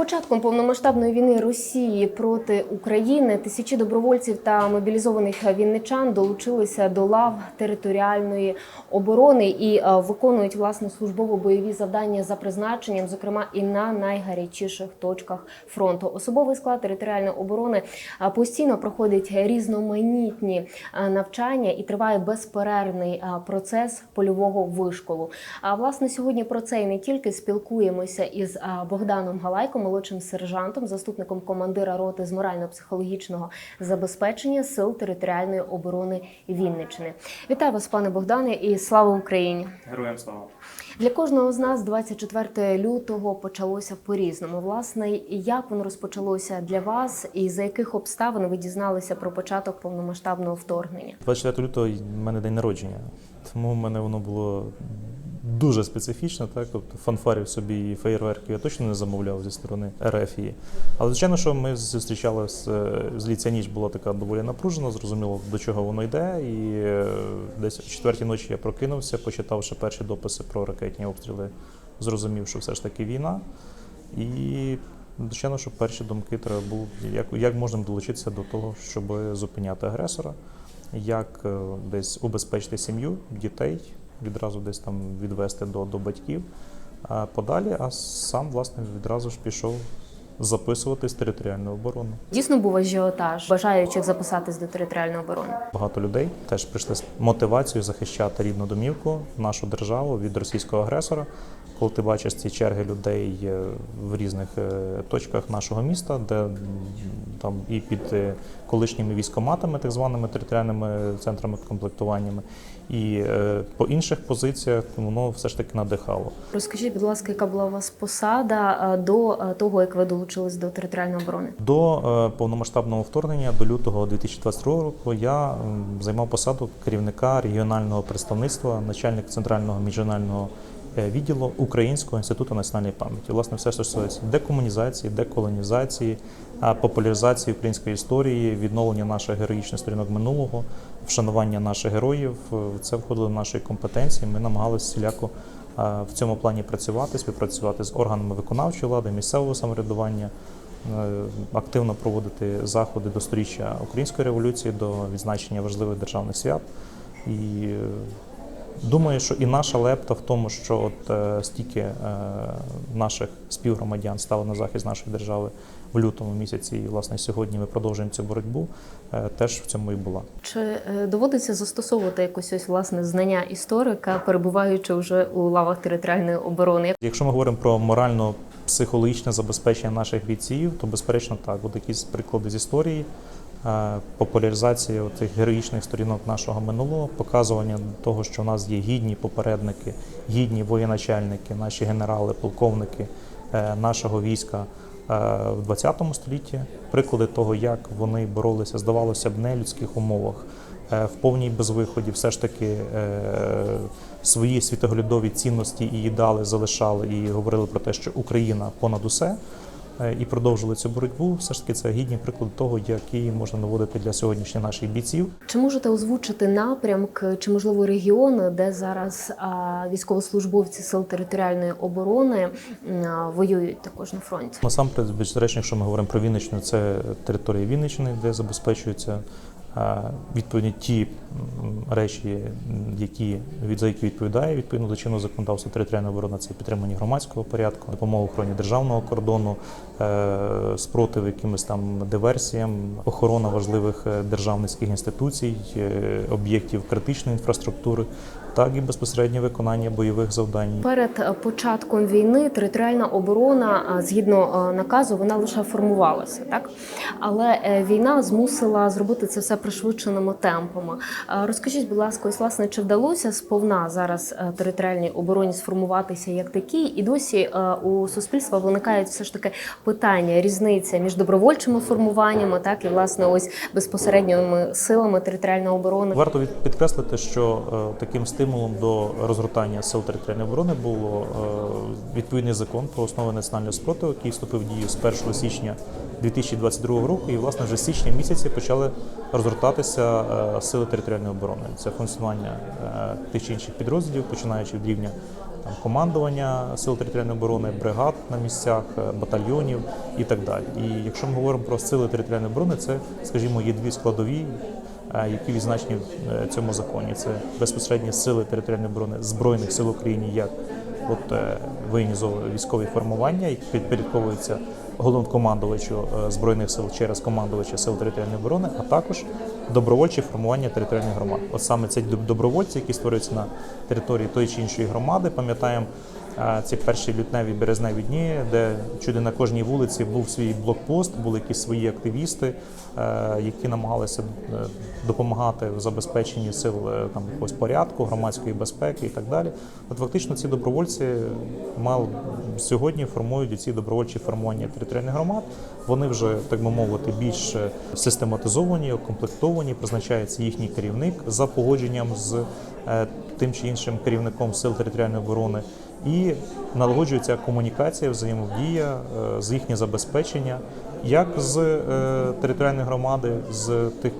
початком повномасштабної війни Росії проти України тисячі добровольців та мобілізованих вінничан долучилися до лав територіальної оборони і е, виконують власне службово-бойові завдання за призначенням, зокрема і на найгарячіших точках фронту. Особовий склад територіальної оборони е, постійно проходить різноманітні е, навчання і триває безперервний процес польового вишколу. А власне сьогодні про це і не тільки спілкуємося із Богданом Галайко, молодшим сержантом, заступником командира роти з морально-психологічного забезпечення сил територіальної оборони Вінниччини. Вітаю вас, пане Богдане, і слава Україні! Героям слава. Для кожного з нас 24 лютого почалося по-різному. Власне, як воно розпочалося для вас, і за яких обставин ви дізналися про початок повномасштабного вторгнення? 24 лютого в мене день народження, тому в мене воно було дуже специфічно. Так? Тобто фанфарів собі і феєрверків я точно не замовляв зі сторони РФії. Але звичайно, що ми зустрічалися з ліця ніч була така доволі напружена, зрозуміло, до чого воно йде. І е, десь о четвертій ночі я прокинувся, почитавши перші дописи про ракетні обстріли, зрозумів, що все ж таки війна. І звичайно, що перші думки треба було, як, як можна долучитися до того, щоб зупиняти агресора, як е, десь убезпечити сім'ю, дітей, відразу десь там відвести до, до батьків. А подалі, а сам власне відразу ж пішов записуватись в територіальну оборону. Дійсно був ажіотаж бажаючих записатись до територіальної оборони. Багато людей теж прийшли з мотивацією захищати рідну домівку, нашу державу від російського агресора. Коли ти бачиш ці черги людей е, в різних е, точках нашого міста, де там і під е, колишніми військоматами, так званими територіальними центрами комплектуваннями, і е, по інших позиціях воно все ж таки надихало. Розкажіть, будь ласка, яка була у вас посада е, до е, того, як ви долучились до територіальної оборони? До повномасштабного вторгнення до лютого 2022 року я займав посаду керівника регіонального представництва, начальник центрального міжрегіонального відділу Українського інституту національної пам'яті. Власне, все що стосується декомунізації, деколонізації, популяризації української історії, відновлення наших героїчних сторінок минулого, вшанування наших героїв. е, Це входило в наші компетенції. Ми намагалися всіляко в цьому плані працювати, співпрацювати з органами виконавчої влади, місцевого самоврядування, е, активно проводити заходи до сторіччя української революції, до відзначення важливих державних свят. І е, думаю, що і наша лепта в тому, що от е, стільки е, наших співгромадян стало на захист нашої держави в лютому місяці, і власне сьогодні ми продовжуємо цю боротьбу, е, теж в цьому і була. Чи е, доводиться застосовувати якось ось власне знання історика, перебуваючи вже у лавах територіальної оборони? Якщо ми говоримо про морально-психологічне забезпечення наших бійців, то безперечно так. От якісь приклади з історії, популяризація тих героїчних сторінок нашого минулого, показування того, що у нас є гідні попередники, гідні воєначальники, наші генерали, полковники е, нашого війська. е, В 20 столітті приклади того, як вони боролися, здавалося б, в нелюдських умовах, е, в повній безвиході, все ж таки свої світоглядові цінності і ідеали залишали і говорили про те, що Україна понад усе, і продовжили цю боротьбу. Все ж таки, це гідні приклади того, які можна наводити для сьогоднішніх наших бійців. Чи можете озвучити напрямок чи можливо регіон, де зараз військовослужбовці сил територіальної оборони воюють також на фронті? Насамперед, безперечно, якщо ми говоримо про Вінничну, це територія Вінниччини, де забезпечуються е, відповідні ті речі, які від за які відповідає відповідно до чинного законодавства територіальна оборона, це підтримання громадського порядку, допомога охороні державного кордону, е, спротив якимось там диверсіям, охорона важливих е, державницьких інституцій, е, об'єктів критичної інфраструктури, так і безпосереднє виконання бойових завдань. Перед початком війни територіальна оборона, згідно наказу, вона лише формувалася, так але війна змусила зробити це все пришвидшеними темпами. Е, Розкажіть, будь ласка, ось власне, чи вдалося сповна зараз е, територіальній обороні сформуватися як такій, і досі е, у суспільства виникають все ж таки питання різниця між добровольчими формуваннями, так і власне ось безпосередніми силами територіальної оборони. Варто підкреслити, що таким стимулом до розгортання сил територіальної оборони було відповідний закон про основи національного спротиву, який вступив в дію з 1 січня 2022 року. І власне вже січня місяці почали розгортатися е, сили територіальної оборони. Це функціонування е, тих чи інших підрозділів, починаючи від рівня там командування сил територіальної оборони, бригад на місцях, е, батальйонів і так далі. І якщо ми говоримо про сили територіальної оборони, це, скажімо, є дві складові, які відзначені в цьому законі. Це безпосередні сили територіальної оборони збройних сил України як от е, військові формування, які підпорядковуються головнокомандувачу е, збройних сил через командувача сил територіальної оборони, а також добровольчі формування територіальних громад. От саме ці добровольці, які створюються на території тої чи іншої громади, пам'ятаємо. Е, Ці перші лютневі березневі дні, де чуди на кожній вулиці був свій блокпост, були якісь свої активісти, е, які намагалися е, допомагати в забезпеченні сил е, там якогось порядку, громадської безпеки і так далі. От фактично ці добровольці мал сьогодні формують ці добровольчі формування територіальних громад. Вони вже так би мовити більш систематизовані, укомплектовані, призначається їхній керівник за погодженням з тим чи іншим керівником сил територіальної оборони. І налагоджується комунікація, взаємодія, е, з їхнє забезпечення, як з е, територіальної громади, з тих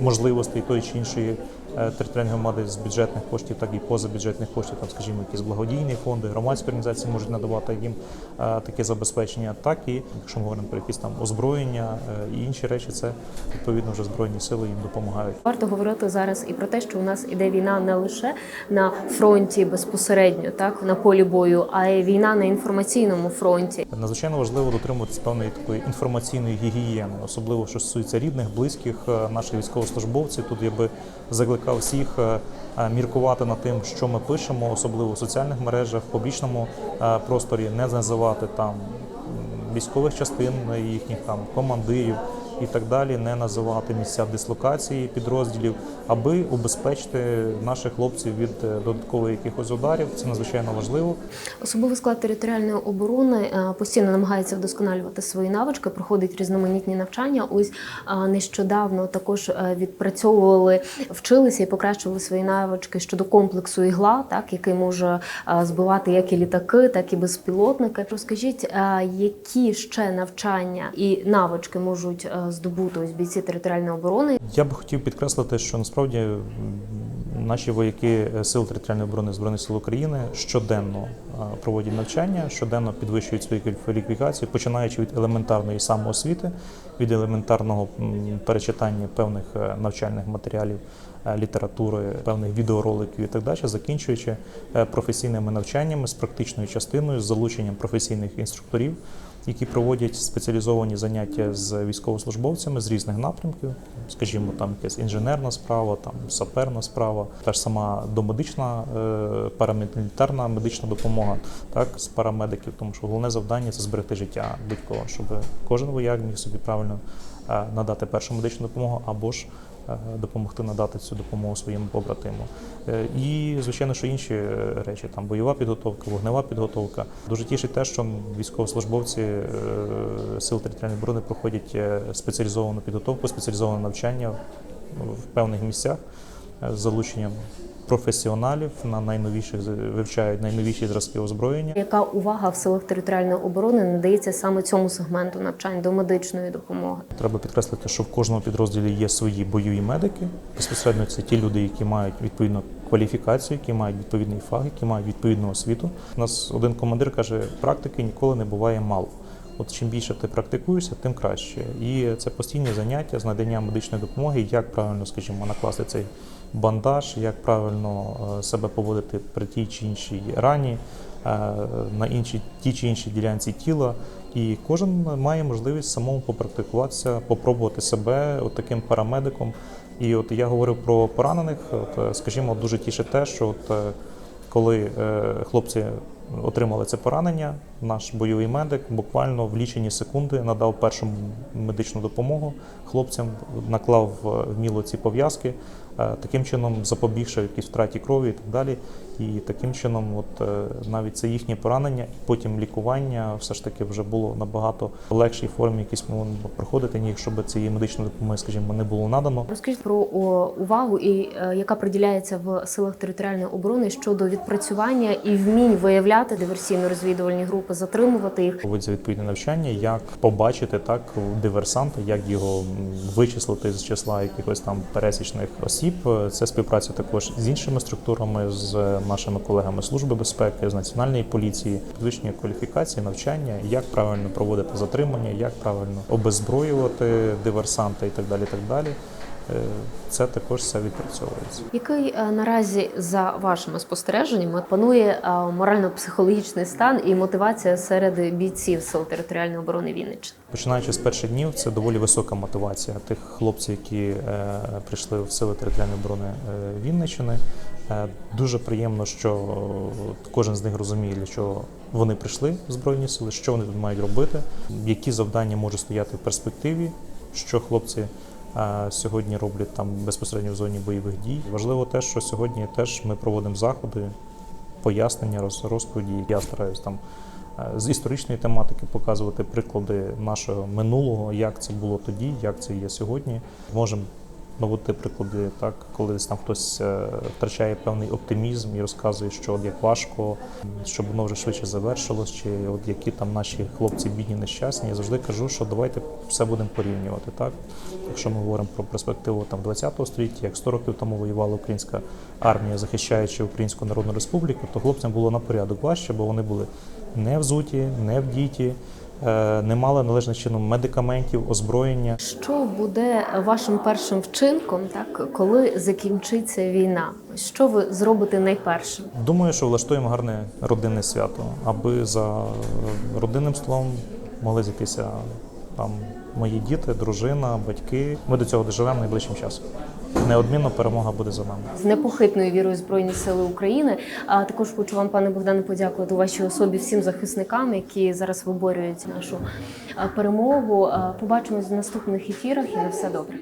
можливостей тої чи іншої територіальної громади з бюджетних коштів, так і позабюджетних коштів, там, скажімо, якісь благодійні фонди, громадські організації можуть надавати їм е, таке забезпечення, так і якщо ми говоримо про якісь там озброєння е, і інші речі, це відповідно вже збройні сили їм допомагають. Варто говорити зараз і про те, що у нас іде війна не лише на фронті безпосередньо, так на полі бою, а й війна на інформаційному фронті. Надзвичайно важливо дотримуватися певної такої інформаційної гігієни, особливо що стосується рідних, близьких е, наших військовослужбовців. Тут я би закликав всіх е, е, міркувати над тим, що ми пишемо, особливо в соціальних мережах, в публічному е, просторі, не називати там військових частин, їхніх там командирів. І так далі, не називати місця дислокації підрозділів, аби убезпечити наших хлопців від е, додаткових якихось ударів. Це надзвичайно важливо. Особовий склад територіальної оборони е, постійно намагається вдосконалювати свої навички, проходить різноманітні навчання. Ось нещодавно також е, відпрацьовували, вчилися і покращували свої навички щодо комплексу ігла, так який може збивати як і літаки, так і безпілотники. Розкажіть, які ще навчання і навички можуть здобути ось бійці територіальної оборони? Я би хотів підкреслити, що насправді наші вояки е, Сил територіальної оборони Збройних сил України щоденно е, проводять навчання, щоденно підвищують свої кваліфікації, починаючи від елементарної самоосвіти, від елементарного перечитання певних е, навчальних матеріалів. Літератури, певних відеороликів і так далі, закінчуючи професійними навчаннями з практичною частиною, з залученням професійних інструкторів, які проводять спеціалізовані заняття з військовослужбовцями з різних напрямків, скажімо, там якась інженерна справа, там саперна справа, та ж сама домедична е, парамілітарна медична допомога, так з парамедиків, тому що головне завдання це зберегти життя будь-кого, щоб кожен вояк міг собі правильно е, надати першу медичну допомогу або ж допомогти надати цю допомогу своєму побратиму. Е, І, звичайно, що інші е, речі, там бойова підготовка, вогнева підготовка. Дуже тішить те, що військовослужбовці е, сил територіальної оборони проходять е, спеціалізовану підготовку, спеціалізоване навчання в певних місцях е, з залученням професіоналів на найновіших вивчають найновіші зразки озброєння. Яка увага в силах територіальної оборони надається саме цьому сегменту навчань до медичної допомоги? Треба підкреслити, що в кожному підрозділі є свої бойові медики. Безпосередньо це ті люди, які мають відповідну кваліфікацію, які мають відповідний фах, які мають відповідну освіту. У нас один командир каже, практики ніколи не буває мало. От чим більше ти практикуєшся, тим краще. І це постійні заняття з надання медичної допомоги, як правильно, скажімо, накласти цей бандаж, як правильно е, себе поводити при тій чи іншій рані, е, на іншій тій чи іншій ділянці тіла. І кожен має можливість самому попрактикуватися, попробувати себе от таким парамедиком. І от я говорив про поранених. От, е, скажімо, дуже тішить те, що от, коли хлопці отримали це поранення, наш бойовий медик буквально в лічені секунди надав першу медичну допомогу хлопцям, наклав вміло ці пов'язки, таким чином запобігши якійсь втраті крові і так далі. І таким чином, от е, навіть це їхнє поранення, потім лікування все ж таки вже було набагато легшій формі, якісь ми проходити, ніж якщо б цієї медичної допомоги, скажімо, не було надано. Розкажіть про увагу, і е, яка приділяється в силах територіальної оборони щодо відпрацювання і вмінь виявляти диверсійно-розвідувальні групи, затримувати їх. Проводиться відповідне навчання, як побачити так диверсанта, як його вичислити з числа якихось там пересічних осіб, осіб. Це співпраця також з іншими структурами, з нашими колегами Служби безпеки, з національної поліції, підвищення кваліфікації, навчання, як правильно проводити затримання, як правильно обезброювати диверсанта і так далі. Так далі. Е, Це також все відпрацьовується. Який е, наразі за вашими спостереженнями панує е, морально-психологічний стан і мотивація серед бійців сил територіальної оборони Вінниччини? Починаючи з перших днів, це доволі висока мотивація тих хлопців, які прийшли в сили територіальної оборони Вінниччини. Дуже приємно, що кожен з них розуміє, для чого вони прийшли в збройні сили, що вони тут мають робити, які завдання можуть стояти в перспективі, що хлопці. Сьогодні роблять там безпосередньо в зоні бойових дій. Важливо те, що сьогодні теж ми проводимо заходи, пояснення, роз- розповіді. Я стараюся там е, з історичної тематики показувати приклади нашого минулого, як це було тоді, як це є сьогодні. Можемо наводити приклади, так, коли там хтось е, втрачає певний оптимізм і розказує, що от як важко, щоб воно вже швидше завершилось, чи от які там наші хлопці бідні нещасні. Я завжди кажу, що давайте все будемо порівнювати. Так? Якщо ми говоримо про перспективу там 20 століття, як 100 років тому воювала українська армія, захищаючи Українську Народну Республіку, то хлопцям було на порядок важче, бо вони були не взуті, не вдіті, не мали належним чином медикаментів, озброєння. Що буде вашим першим вчинком, так коли закінчиться війна? Що ви зробите найпершим? Думаю, що влаштуємо гарне родинне свято, аби за родинним столом могли зійтися там мої діти, дружина, батьки. Ми до цього доживемо найближчим часом. Неодмінно перемога буде за нами. З непохитною вірою Збройні Сили України. А також хочу вам, пане Богдане, подякувати вашій особі всім захисникам, які зараз виборюють нашу перемогу. Побачимось в наступних ефірах і на все добре.